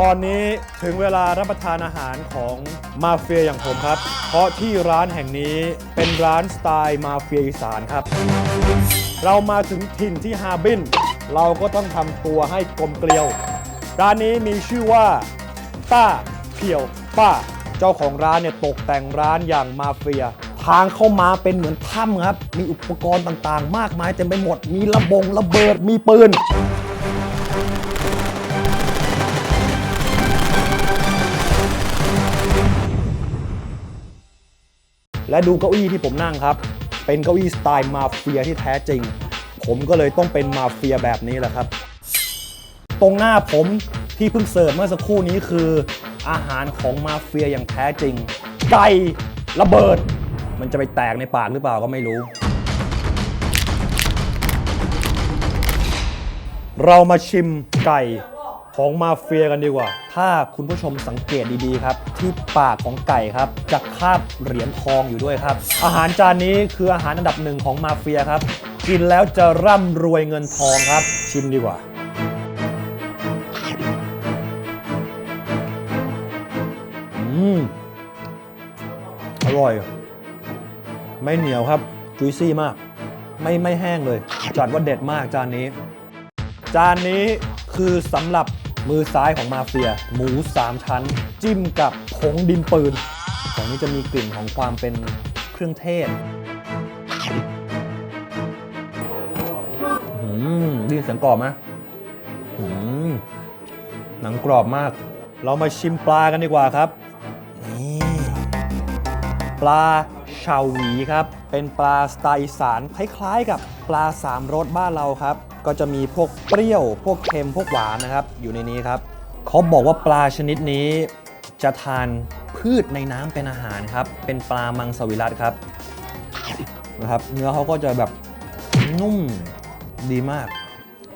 ตอนนี้ถึงเวลารับประทานอาหารของมาเฟียอย่างผมครับ เพราะที่ร้านแห่งนี้เป็นร้านสไตล์มาเฟียอีสานครับ เรามาถึงถิ่นที่ฮาบิน เราก็ต้องทำตัวให้กลมเกลียว ร้านนี้มีชื่อว่าต้าเพียวป้า เจ้าของร้านเนี่ยตกแต่งร้านอย่างมาเฟีย ทางเข้ามาเป็นเหมือนถ้ำครับ มีอุปกรณ์ต่างๆ มากมายเต็มไปหมด มีระบงระเบิด มีปืน และดูเก้าอี้ที่ผมนั่งครับ เป็นเก้าอี้สไตล์มาเฟียที่แท้จริง ผมก็เลยต้องเป็นมาเฟียแบบนี้แหละครับ ตรงหน้าผมที่เพิ่งเสิร์ฟเมื่อสักครู่นี้คือ อาหารของมาเฟียอย่างแท้จริง ไก่ระเบิด มันจะไปแตกในปากหรือเปล่าก็ไม่รู้ เรามาชิมไก่ ของมาเฟียกันดีกว่า ถ้าคุณผู้ชมสังเกตดีๆครับ ที่ปากของไก่ครับจะคาบเหรียญทองอยู่ด้วยครับ อาหารจานนี้คืออาหารอันดับหนึ่งของมาเฟียครับ กินแล้วจะร่ำรวยเงินทองครับ ชิมดีกว่าอืมอร่อย ไม่เหนียวครับ จุยซี่มาก ไม่ไม่แห้งเลย จัดว่าเด็ดมากจานนี้ จานนี้คือสำหรับ มือซ้ายของมาเฟีย หมู3ชั้น จิ้มกับผงดินปืน ของนี้จะมีกลิ่นของความเป็นเครื่องเทศอืมดินเสียงกรอบไหมอืมหนังกรอบมาก เรามาชิมปลากันดีกว่าครับนี่ปลาชาวหวีครับ เป็นปลาสไตล์อีสานคล้ายๆ กับปลาสามรสบ้านเราครับ ก็จะมีพวกเปรี้ยว พวกเค็มพวกหวานนะครับ อยู่ในนี้ครับเขาบอกว่าปลาชนิดนี้จะทานพืชในน้ำเป็นอาหารครับ เป็นปลามังสวิรัตครับนะครับ เนื้อเขาก็จะแบบนุ่มดีมาก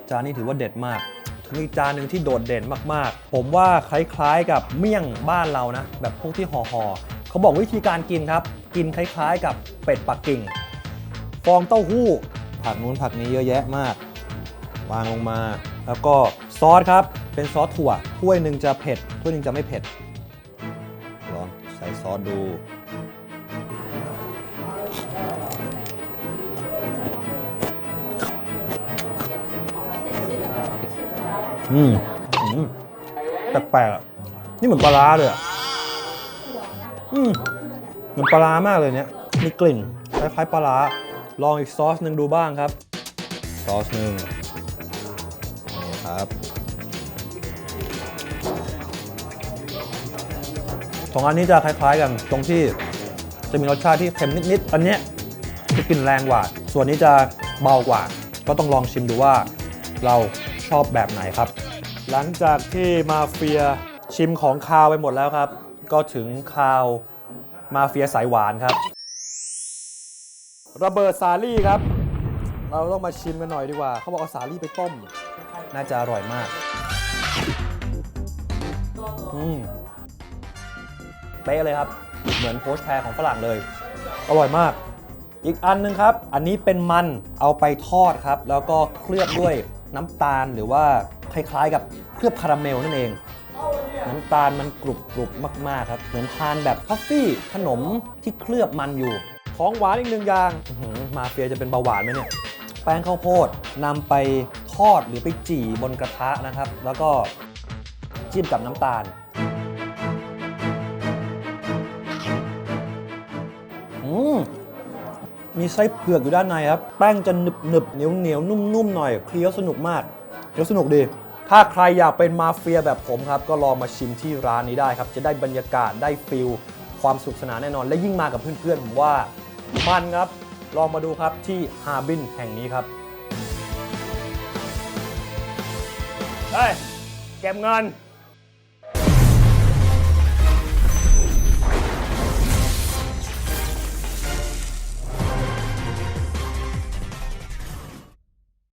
จานนี้ถือว่าเด็ดมากถึงอีกจานหนึ่งที่โดดเด่นมากๆ ผมว่าคล้ายๆกับเมี่ยงบ้านเรานะ แบบพวกที่ห่อๆเขาบอกวิธีการกินครับ กินคล้ายๆ กับเป็ดปักกิ่ง ฟองเต้าหู้ ผักนู้นผักนี้เยอะแยะมาก วางลงมา แล้วก็ซอสครับ เป็นซอสถั่ว ถ้วยหนึ่งจะเผ็ด ถ้วยหนึ่งจะไม่เผ็ด ลองใส่ซอสดู อืมอืมแปลกๆอะนี่เหมือนปลาร้าเลยอะอืม เหมือนปลาร้ามากเลยเนี่ยมีกลิ่นคล้ายๆปลาร้าลองอีกซอสหนึ่งดูบ้างครับ ซอสหนึ่งนี่ครับสองอันนี้จะคล้าย ๆ กันตรงที่จะมีรสชาติที่เค็มนิดๆอันเนี้ยจะกลิ่นแรงกว่า ส่วนนี้จะเบากว่า ก็ต้องลองชิมดูว่าเราชอบแบบไหนครับ หลังจากที่มาเฟียชิมของคาวไปหมดแล้วครับ ก็ถึงคาว มาเฟียสายหวานครับ ระเบิดสาลี่ครับ เราต้องมาชิมกันหน่อยดีกว่า เขาบอกเอาสาลี่ไปต้ม น่าจะอร่อยมากอืมเป๊ะเลยครับ เหมือนโพชแพรของฝรั่งเลย อร่อยมาก อีกอันหนึงครับ อันนี้เป็นมันเอาไปทอดครับ แล้วก็เคลือบด้วยน้ำตาลหรือว่าคล้ายๆกับเคลือบคาราเมลนั่นเอง น้ำตาลมันกรุบกรุบมาก ๆ ครับ เหมือนทานแบบทอฟฟี่ขนมที่เคลือบมันอยู่ ของหวานอีกหนึ่งอย่างมาเฟียจะเป็นเบาหวานไหมเนี่ย แป้งข้าวโพดนำไปทอดหรือไปจี่บนกระทะนะครับ แล้วก็จิ้มกับน้ำตาลมมีไส้เผือกอยู่ด้านในครับ แป้งจะหนึบหนึบเหนียวเหนียวนุ่มนุ่มหน่อยเคี้ยวสนุกมากเคี้ยวสนุกดี ถ้าใครอยากเป็นมาเฟียแบบผมครับ ก็ลองมาชิมที่ร้านนี้ได้ครับ จะได้บรรยากาศได้ฟิลความสุขสนานแน่นอน และยิ่งมากับเพื่อนๆผมว่ามันครับ ลองมาดูครับที่ฮาร์บินแห่งนี้ครับเฮ้ยเก็บเงิน